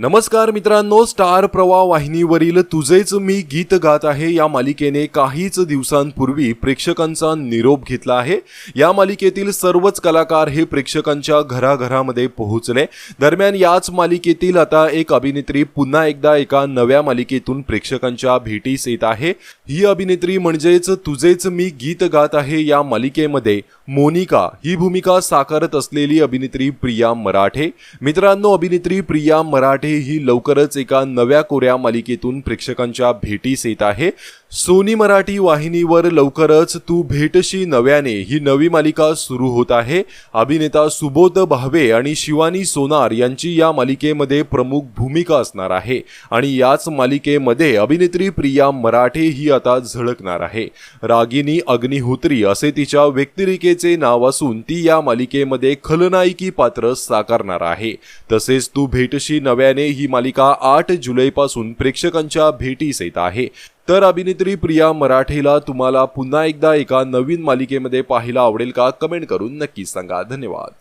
नमस्कार मित्रांनो स्टार प्रवाह वाहिनीवरील तुझेच मी गीत गात आहे. या मालिकेने काहीच दिवसांपूर्वी प्रेक्षकांचा निरोप घेतला आहे. या मालिकेतील सर्वच कलाकार हे प्रेक्षकांच्या घराघरामध्ये पोहोचले. दरम्यान याच मालिकेतील आता एक अभिनेत्री पुन्हा एकदा एका नव्या मालिकेतून प्रेक्षकांच्या भेटीस येत आहे. ही अभिनेत्री म्हणजेच तुझेच मी गीत गात आहे या मालिकेमध्ये मोनिका. ही भूमिका साकारत असलेली अभिनेत्री प्रिया मराठे. मित्रांनो अभिनेत्री प्रिया मराठे ही लवकरच एका नव्या कोऱ्या मालिकेतून प्रेक्षकांच्या भेटीस येत आहे. सोनी मराठी वाहिनीवर लवकरच तू भेटशी नव्याने ही नवी मालिका सुरू होत आहे. अभिनेता सुबोध भावे आणि शिवानी सोनार यांची या मालिकेमध्ये प्रमुख भूमिका असणार आहे आणि याच मालिकेमध्ये अभिनेत्री प्रिया मराठे ही आता झळकणार आहे. रागिनी अग्निहोत्री असे तिच्या व्यक्तिरेखेचे नाव असून ती या मालिकेमध्ये खलनायकी पात्र साकारणार आहे. तसेच तू भेटशी नव्याने ही मालिका आठ जुलैपासून प्रेक्षकांच्या भेटीस येत आहे. तर अभिनेत्री प्रिया मराठेला तुम्हाला पुन्हा एकदा एका नवीन मालिकेमध्ये पाहायला आवडेल का? कमेंट करून नक्कीच सांगा. धन्यवाद.